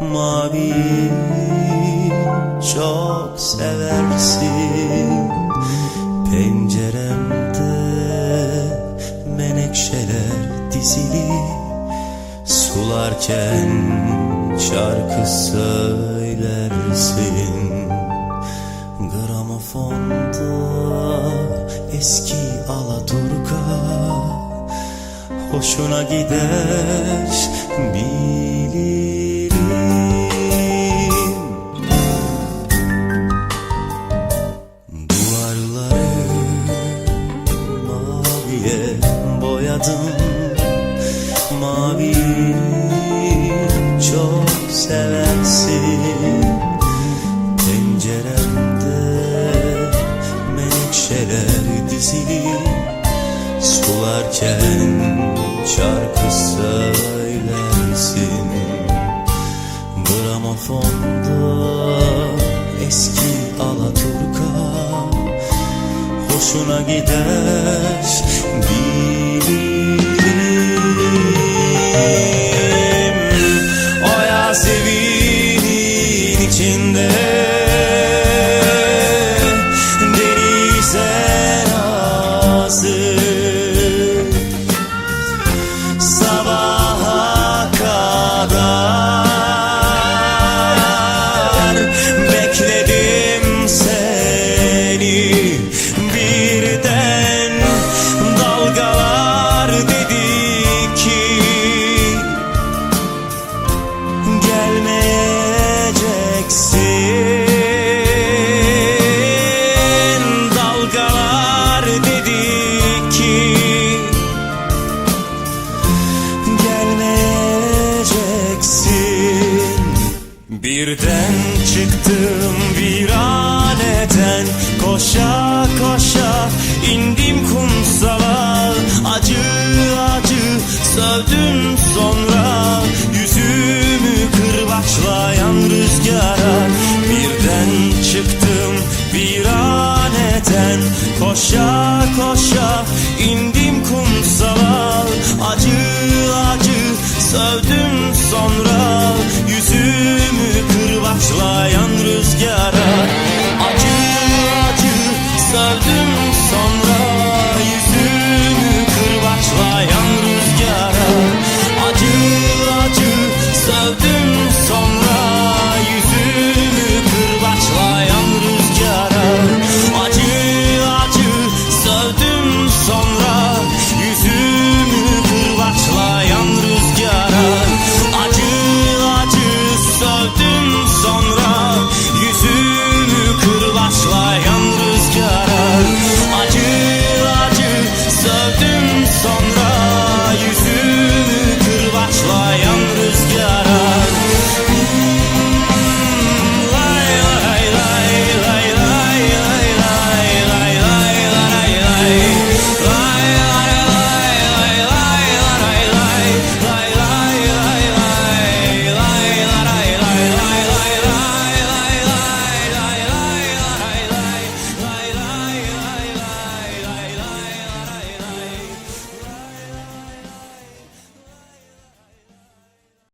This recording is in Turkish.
Mavi çok seversin. Penceremde menekşeler dizili. Sularken şarkı söylersin. Gramofonda eski Alaturka. Hoşuna gider bilirim boyadım Mavi çok seversin. Penceremde menekşeler dizili. Sularken şarkı söylersin. Gramofonda eski Alaturka. Hoşuna gider Birden dalgalar dedi ki Gelmeyeceksin. Dalgalar dedi ki gelmeyeceksin. Birden çıktım viraneden Koşa koşa indim kumsala. Acı acı sövdüm sonra. Yüzümü kırbaçlayan rüzgara. Birden çıktım viraneden Koşa koşa indim kumsala. Acı acı sövdüm sonra. Yüzümü kırbaçlayan